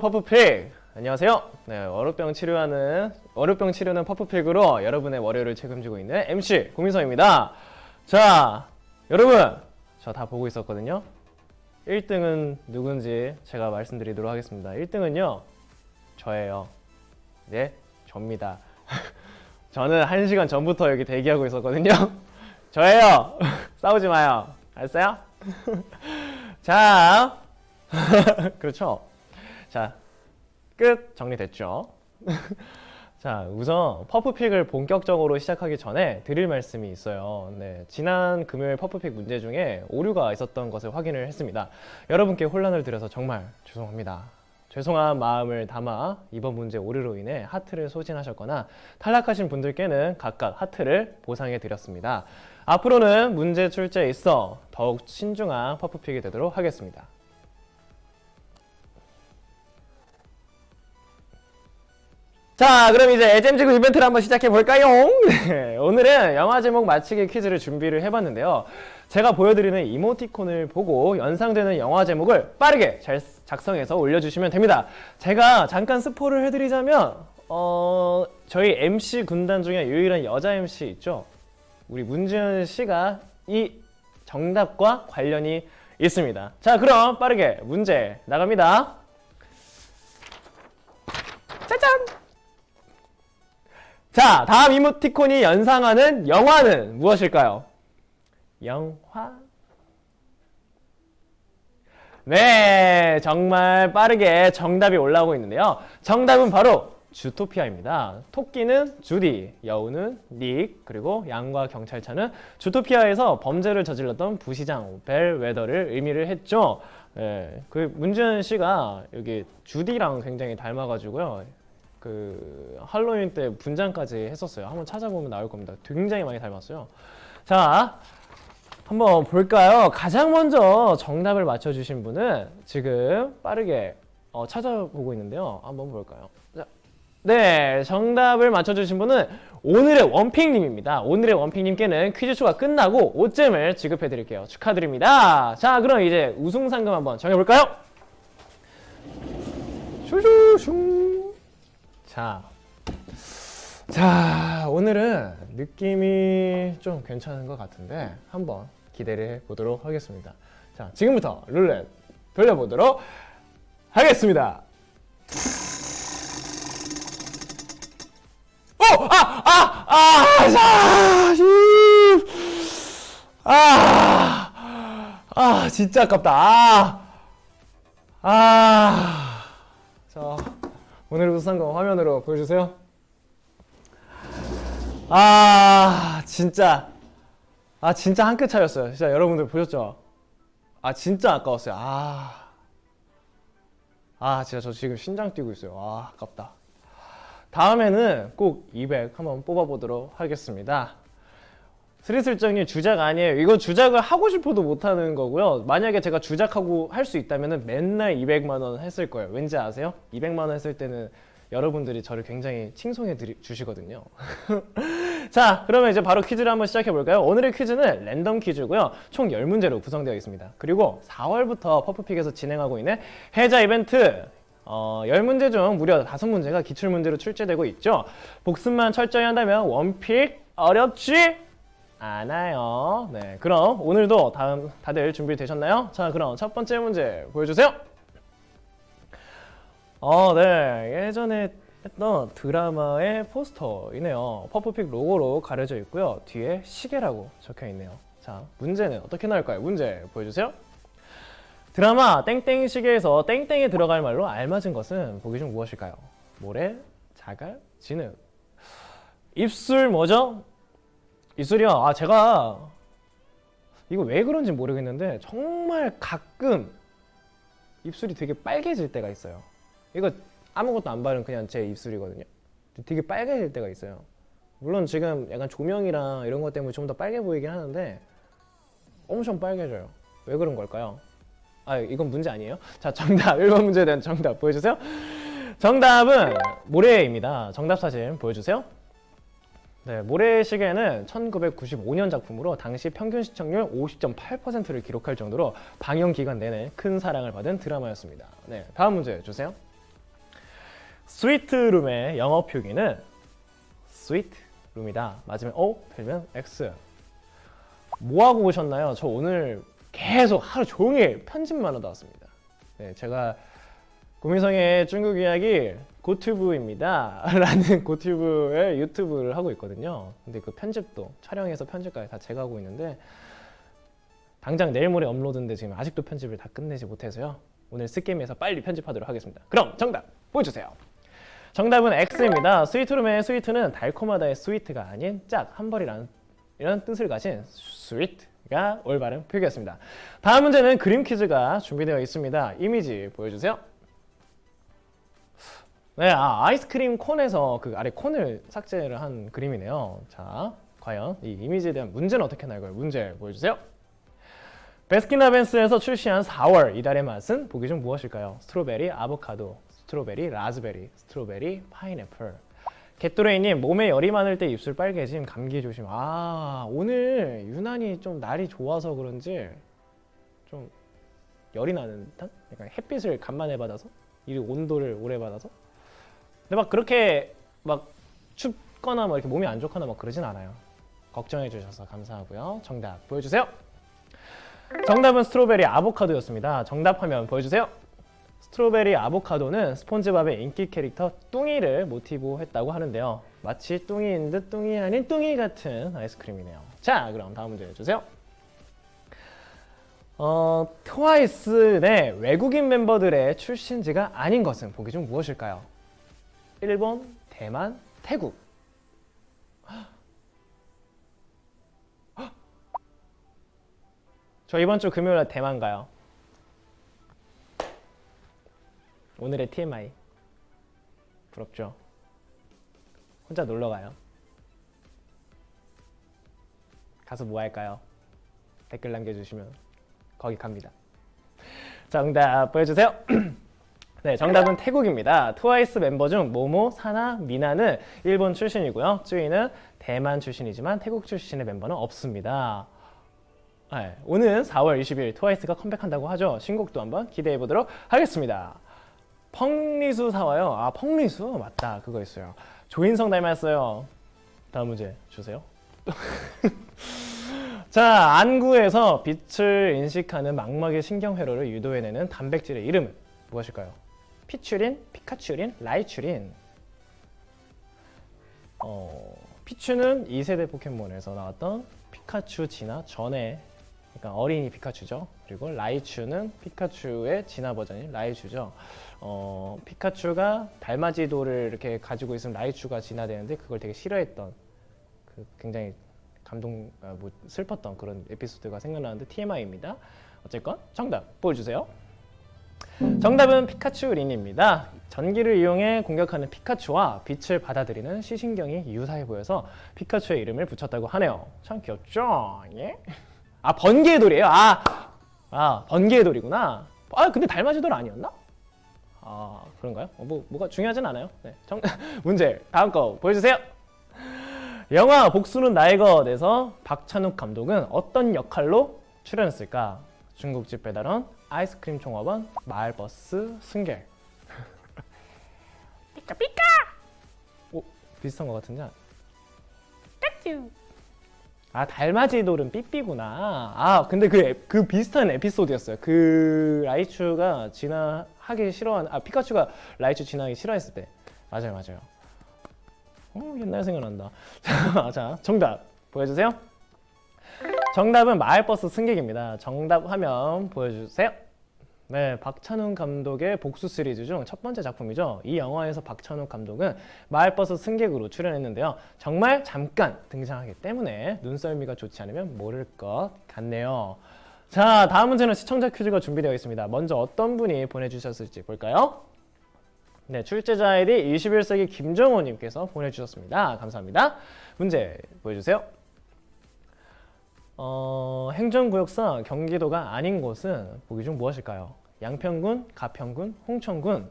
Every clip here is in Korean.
퍼프픽 안녕하세요. 네, 월요병 치료하는 월요병 치료는 퍼프픽으로 여러분의 월요를 책임지고 있는 MC 고민성입니다. 자, 여러분 저 다 보고 있었거든요. 1등은 누군지 제가 말씀드리도록 하겠습니다. 1등은요 저예요. 네, 접니다. 저는 1시간 전부터 여기 대기하고 있었거든요. 저예요. 싸우지 마요. 알았어요? 자, 그렇죠. 자, 끝 정리됐죠? 자, 우선 퍼프픽을 본격적으로 시작하기 전에 드릴 말씀이 있어요. 네, 지난 금요일 퍼프픽 문제 중에 오류가 있었던 것을 확인을 했습니다. 여러분께 혼란을 드려서 정말 죄송합니다. 죄송한 마음을 담아 이번 문제 오류로 인해 하트를 소진하셨거나 탈락하신 분들께는 각각 하트를 보상해 드렸습니다. 앞으로는 문제 출제에 있어 더욱 신중한 퍼프픽이 되도록 하겠습니다. 자, 그럼 이제 에잼지구 이벤트를 한번 시작해 볼까요? 네, 오늘은 영화 제목 맞히기 퀴즈를 준비를 해봤는데요. 제가 보여드리는 이모티콘을 보고 연상되는 영화 제목을 빠르게 잘 작성해서 올려주시면 됩니다. 제가 잠깐 스포를 해드리자면, 어, 저희 MC 군단 중에 유일한 여자 MC 있죠? 우리 문지연 씨가 이 정답과 관련이 있습니다. 자, 그럼 빠르게 문제 나갑니다. 짜잔! 자, 다음 이모티콘이 연상하는 영화는 무엇일까요? 영화? 네, 정말 빠르게 정답이 올라오고 있는데요. 정답은 바로 주토피아입니다. 토끼는 주디, 여우는 닉, 그리고 양과 경찰차는 주토피아에서 범죄를 저질렀던 부시장 벨 웨더를 의미를 했죠. 네, 그 문지연 씨가 여기 주디랑 굉장히 닮아가지고요. 그 할로윈 때 분장까지 했었어요. 한번 찾아보면 나올 겁니다. 굉장히 많이 닮았어요. 자, 한번 볼까요? 가장 먼저 정답을 맞춰주신 분은 지금 빠르게 어, 찾아보고 있는데요. 한번 볼까요? 자, 네, 정답을 맞춰주신 분은 오늘의 원픽님입니다. 오늘의 원픽님께는 퀴즈 초가 끝나고 5점을 지급해드릴게요. 축하드립니다. 자, 그럼 이제 우승 상금 한번 정해볼까요? 슈슈슝. 자, 자, 오늘은 느낌이 좀 괜찮은 것 같은데 한번 기대를 해 보도록 하겠습니다. 자, 지금부터 룰렛 돌려보도록 하겠습니다. 오! 아! 아! 아! 자! 씨! 아! 아, 진짜 아깝다. 아! 아! 자, 오늘 우상금 화면으로 보여주세요. 아, 진짜. 아, 진짜 한 끗 차였어요. 진짜 여러분들 보셨죠? 아, 진짜 아까웠어요. 아. 아, 진짜 저 지금 신장 뛰고 있어요. 아, 아깝다. 다음에는 꼭 200 한번 뽑아보도록 하겠습니다. 스리슬정님 주작 아니에요. 이건 주작을 하고 싶어도 못하는 거고요. 만약에 제가 주작하고 할 수 있다면 맨날 200만 원 했을 거예요. 왠지 아세요? 200만 원 했을 때는 여러분들이 저를 굉장히 칭송해 드리, 주시거든요. 자, 그러면 이제 바로 퀴즈를 한번 시작해 볼까요? 오늘의 퀴즈는 랜덤 퀴즈고요. 총 10문제로 구성되어 있습니다. 그리고 4월부터 퍼프픽에서 진행하고 있는 해자 이벤트 어, 10문제 중 무려 5문제가 기출문제로 출제되고 있죠. 복습만 철저히 한다면 원픽 어렵지 않아요. 네, 그럼 오늘도 다음 다들 준비되셨나요? 자, 그럼 첫 번째 문제 보여주세요. 어, 네, 예전에 했던 드라마의 포스터이네요. 퍼프픽 로고로 가려져 있고요. 뒤에 시계라고 적혀 있네요. 자, 문제는 어떻게 나올까요? 문제 보여주세요. 드라마 땡땡 시계에서 땡땡에 들어갈 말로 알맞은 것은 보기 중 무엇일까요? 모래, 자갈, 진흙. 입술 뭐죠? 입술이요. 아 제가 이거 왜 그런지 모르겠는데 정말 가끔 입술이 되게 빨개질 때가 있어요. 이거 아무것도 안 바른 그냥 제 입술이거든요. 되게 빨개질 때가 있어요. 물론 지금 약간 조명이랑 이런 것 때문에 좀 더 빨개 보이긴 하는데 엄청 빨개져요. 왜 그런 걸까요? 아, 이건 문제 아니에요? 자, 정답. 1번 문제에 대한 정답 보여주세요. 정답은 모래입니다. 정답 사진 보여주세요. 네, 모래시계는 1995년 작품으로 당시 평균 시청률 50.8%를 기록할 정도로 방영 기간 내내 큰 사랑을 받은 드라마였습니다. 네, 다음 문제 주세요. 스위트룸의 영어 표기는 스위트룸이다. 맞으면 O, 틀리면 X. 뭐 하고 오셨나요? 저 오늘 계속 하루 종일 편집만 하다 왔습니다. 네, 제가 구미성의 중국 이야기 고튜브입니다. 라는 고튜브의 유튜브를 하고 있거든요. 근데 그 편집도 촬영해서 편집까지 다 제가 하고 있는데 당장 내일 모레 업로드인데 지금 아직도 편집을 다 끝내지 못해서요. 오늘 스게임에서 빨리 편집하도록 하겠습니다. 그럼 정답 보여주세요. 정답은 X입니다. 스위트룸의 스위트는 달콤하다의 스위트가 아닌 짝, 한 벌이라는 이런 뜻을 가진 스위트가 올바른 표기였습니다. 다음 문제는 그림 퀴즈가 준비되어 있습니다. 이미지 보여주세요. 네, 아, 아이스크림 콘에서 그 아래 콘을 삭제를 한 그림이네요. 자, 과연 이 이미지에 대한 문제는 어떻게 나올까요? 문제 보여주세요. 베스킨라빈스에서 출시한 4월 이달의 맛은 보기 중 무엇일까요? 스트로베리, 아보카도, 스트로베리, 라즈베리, 스트로베리, 파인애플. 개또레이님 몸에 열이 많을 때 입술 빨개짐, 감기 조심. 아 오늘 유난히 좀 날이 좋아서 그런지 좀 열이 나는 듯한? 약간 햇빛을 간만에 받아서 이 온도를 오래 받아서. 근데 막 그렇게 막 춥거나 뭐 이렇게 몸이 안 좋거나 막 그러진 않아요. 걱정해 주셔서 감사하고요. 정답 보여주세요. 정답은 스트로베리 아보카도였습니다. 정답하면 보여주세요. 스트로베리 아보카도는 스폰지밥의 인기 캐릭터 뚱이를 모티브로 했다고 하는데요. 마치 뚱이인 듯 뚱이 아닌 뚱이 같은 아이스크림이네요. 자, 그럼 다음 문제 주세요. 어, 트와이스 내 외국인 멤버들의 출신지가 아닌 것은 보기 중 무엇일까요? 일본, 대만, 태국. 저 이번 주 금요일 대만 가요. 오늘의 TMI. 부럽죠? 혼자 놀러 가요. 가서 뭐 할까요? 댓글 남겨주시면 거기 갑니다. 정답 보여주세요. 네, 정답은 태국입니다. 트와이스 멤버 중 모모, 사나, 미나는 일본 출신이고요. 쯔이는 대만 출신이지만 태국 출신의 멤버는 없습니다. 네, 오는 4월 20일 트와이스가 컴백한다고 하죠. 신곡도 한번 기대해 보도록 하겠습니다. 펑리수 사와요. 아 펑리수 맞다 그거 있어요. 조인성 닮았어요. 다음 문제 주세요. 자 안구에서 빛을 인식하는 망막의 신경회로를 유도해내는 단백질의 이름은 무엇일까요? 피추린, 피카츄린, 라이츄린. 어, 피추는 2세대 포켓몬에서 나왔던 피카츄 진화 전에 그러니까 어린이 피카츄죠. 그리고 라이츄는 피카츄의 진화 버전인 라이츄죠. 어, 피카츄가 달맞이도를 이렇게 가지고 있으면 라이츄가 진화되는데 그걸 되게 싫어했던 그 굉장히 감동 아, 뭐 슬펐던 그런 에피소드가 생각나는데 TMI입니다. 어쨌건 정답 보여주세요. 정답은 피카츄 린입니다. 전기를 이용해 공격하는 피카츄와 빛을 받아들이는 시신경이 유사해 보여서 피카츄의 이름을 붙였다고 하네요. 참 귀엽죠? 예? 아 번개의 돌이에요. 아, 아 번개의 돌이구나. 아 근데 달맞이 돌 아니었나? 아 그런가요? 어, 뭐 뭐가 중요하진 않아요. 네. 정, 문제 다음 거 보여주세요. 영화 복수는 나의 것에서 박찬욱 감독은 어떤 역할로 출연했을까? 중국집 배달원, 아이스크림 종업원, 마을버스 승객. 삐까삐까. 오 비슷한 것 같은데. 까쭈. 아 달맞이 돌은 삐삐구나. 아 근데 그, 에- 그 비슷한 에피소드였어요. 그 라이츄가 진화하기 싫어한 아 피카츄가 라이츄 진화하기 싫어했을 때. 맞아요 맞아요. 어 옛날 생각난다. 자, 자 정답 보여주세요. 정답은 마을버스 승객입니다. 정답하면 보여주세요. 네, 박찬욱 감독의 복수 시리즈 중 첫 번째 작품이죠. 이 영화에서 박찬욱 감독은 마을버스 승객으로 출연했는데요. 정말 잠깐 등장하기 때문에 눈썰미가 좋지 않으면 모를 것 같네요. 자, 다음 문제는 시청자 퀴즈가 준비되어 있습니다. 먼저 어떤 분이 보내주셨을지 볼까요? 네, 출제자 아이디 21세기 김정호님께서 보내주셨습니다. 감사합니다. 문제 보여주세요. 어, 행정구역상 경기도가 아닌 곳은 보기 중 무엇일까요? 양평군, 가평군, 홍천군.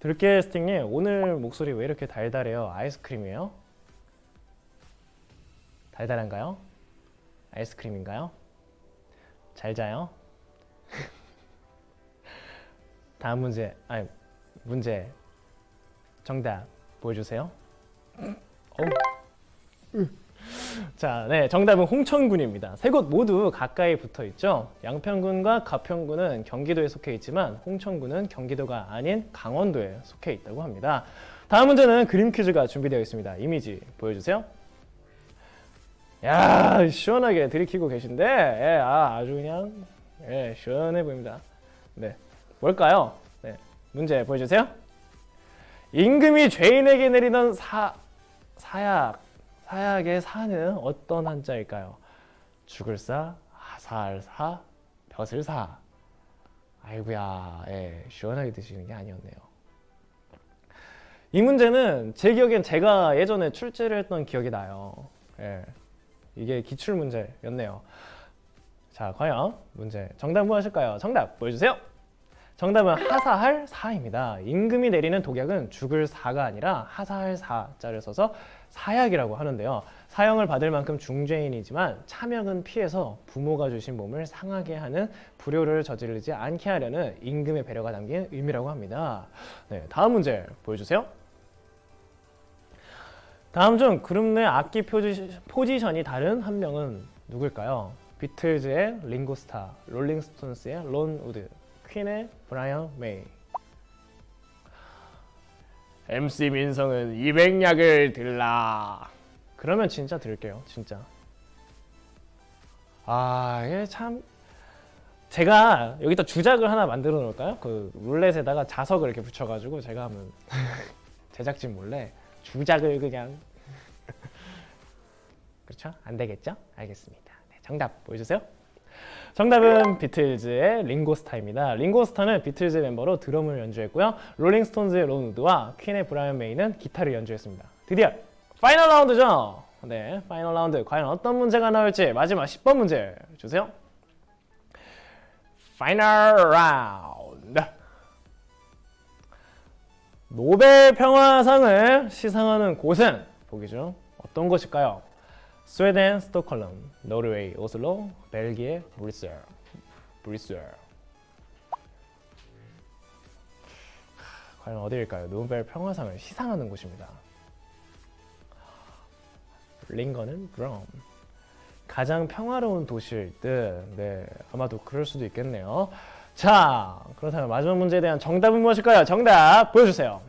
들깨 스틱님 오늘 목소리 왜 이렇게 달달해요? 아이스크림이에요? 달달한가요? 아이스크림인가요? 잘 자요? 다음 문제, 아니 문제 정답 보여주세요. 어우. 자, 네, 정답은 홍천군입니다. 세 곳 모두 가까이 붙어 있죠. 양평군과 가평군은 경기도에 속해 있지만 홍천군은 경기도가 아닌 강원도에 속해 있다고 합니다. 다음 문제는 그림 퀴즈가 준비되어 있습니다. 이미지 보여주세요. 야, 시원하게 들이키고 계신데, 예, 아, 아주 그냥 예, 시원해 보입니다. 네, 뭘까요? 네, 문제 보여주세요. 임금이 죄인에게 내리던 사 사약 사약의 사는 어떤 한자일까요? 죽을 사, 하사할 사, 벼슬 사. 아이고야, 예, 시원하게 드시는 게 아니었네요. 이 문제는 제 기억엔 제가 예전에 출제를 했던 기억이 나요. 예, 이게 기출 문제였네요. 자, 과연 문제 정답 무엇일까요? 정답 보여주세요. 정답은 하사할 사입니다. 임금이 내리는 독약은 죽을 사가 아니라 하사할 사자를 써서 사약이라고 하는데요. 사형을 받을 만큼 중죄인이지만 참역은 피해서 부모가 주신 몸을 상하게 하는 불효를 저지르지 않게 하려는 임금의 배려가 담긴 의미라고 합니다. 네, 다음 문제 보여주세요. 다음 중 그룹 내 악기 포지, 포지션이 다른 한 명은 누굴까요? 비틀즈의 링고스타, 롤링스톤스의 론 우드, 퀸의 브라이언 메이. MC 민성은 200약을 들라. 그러면 진짜 들을게요. 진짜. 아, 이게 참 제가 여기다 주작을 하나 만들어 놓을까요? 그 룰렛에다가 자석을 이렇게 붙여 가지고 제가 하면 제작진 몰래 주작을 그냥 그렇죠? 안 되겠죠? 알겠습니다. 네, 정답 보여주세요. 정답은 비틀즈의 링고스타입니다. 링고스타는 비틀즈 멤버로 드럼을 연주했고요. 롤링스톤즈의 론 우드와 퀸의 브라이언 메이는 기타를 연주했습니다. 드디어 파이널 라운드죠? 네, 파이널 라운드. 과연 어떤 문제가 나올지 마지막 10번 문제 주세요. 파이널 라운드. 노벨 평화상을 시상하는 곳은 보기죠. 어떤 곳일까요? 스웨덴 스톡홀름, 노르웨이 오슬로, 벨기에 브뤼셀. 브뤼셀. 과연 어디일까요? 노벨 평화상을 시상하는 곳입니다. 링건은 브럼. 가장 평화로운 도시일 듯. 네, 아마도 그럴 수도 있겠네요. 자, 그렇다면 마지막 문제에 대한 정답은 무엇일까요? 정답 보여주세요.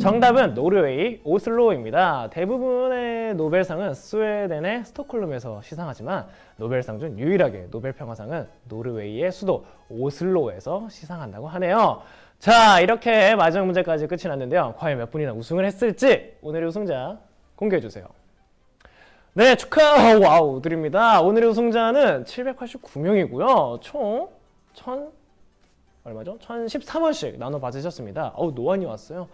정답은 노르웨이 오슬로입니다. 대부분의 노벨상은 스웨덴의 스톡홀름에서 시상하지만 노벨상 중 유일하게 노벨 평화상은 노르웨이의 수도 오슬로에서 시상한다고 하네요. 자, 이렇게 마지막 문제까지 끝이 났는데요. 과연 몇 분이나 우승을 했을지 오늘의 우승자 공개해 주세요. 네, 축하 와우 드립니다. 오늘의 우승자는 789명이고요. 총 1000, 얼마죠? 1013원씩 나눠 받으셨습니다. 어우, 노안이 왔어요.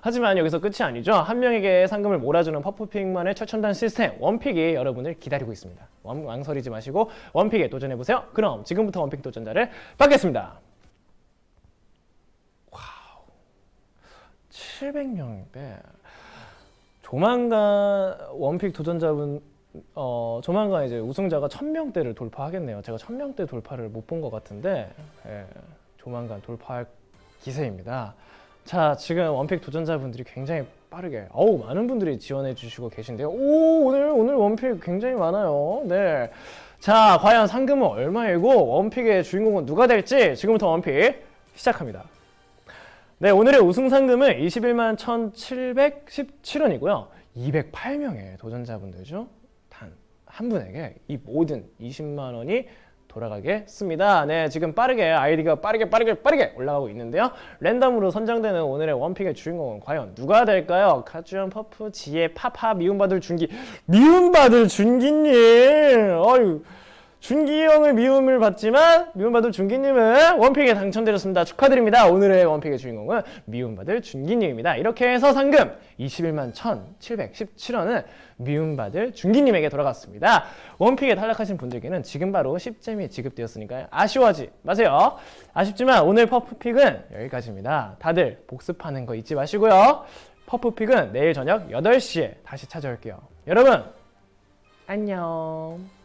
하지만 여기서 끝이 아니죠. 한 명에게 상금을 몰아주는 퍼프픽만의 최첨단 시스템 원픽이 여러분을 기다리고 있습니다. 왕, 왕설이지 마시고 원픽에 도전해보세요. 그럼 지금부터 원픽 도전자를 받겠습니다. 와우. 700명인데 조만간 원픽 도전자분 어 조만간 이제 우승자가 1000명대를 돌파하겠네요. 제가 1000명대 돌파를 못 본 것 같은데 예, 조만간 돌파할 기세입니다. 자, 지금 원픽 도전자분들이 굉장히 빠르게 어우 많은 분들이 지원해 주시고 계신데요. 오, 오늘 오늘 원픽 굉장히 많아요. 네. 자, 과연 상금은 얼마이고 원픽의 주인공은 누가 될지 지금부터 원픽 시작합니다. 네, 오늘의 우승 상금은 21만 1,717원이고요. 208명의 도전자분들죠. 단 한 분에게 이 모든 20만 원이 돌아가겠습니다. 네, 지금 빠르게 아이디가 빠르게 빠르게 빠르게 올라가고 있는데요. 랜덤으로 선정되는 오늘의 원픽의 주인공은 과연 누가 될까요? 카주연 퍼프 지혜 파파 미움받을 준기 미움받을 준기님 어유 준기 형을 미움을 받지만 미움받을 준기님은 원픽에 당첨되셨습니다. 축하드립니다. 오늘의 원픽의 주인공은 미움받을 준기님입니다. 이렇게 해서 상금 21만 1,717원은 미움받을 준기님에게 돌아갔습니다. 원픽에 탈락하신 분들께는 지금 바로 10잼이 지급되었으니까 아쉬워하지 마세요. 아쉽지만 오늘 퍼프픽은 여기까지입니다. 다들 복습하는 거 잊지 마시고요. 퍼프픽은 내일 저녁 8시에 다시 찾아올게요. 여러분 안녕.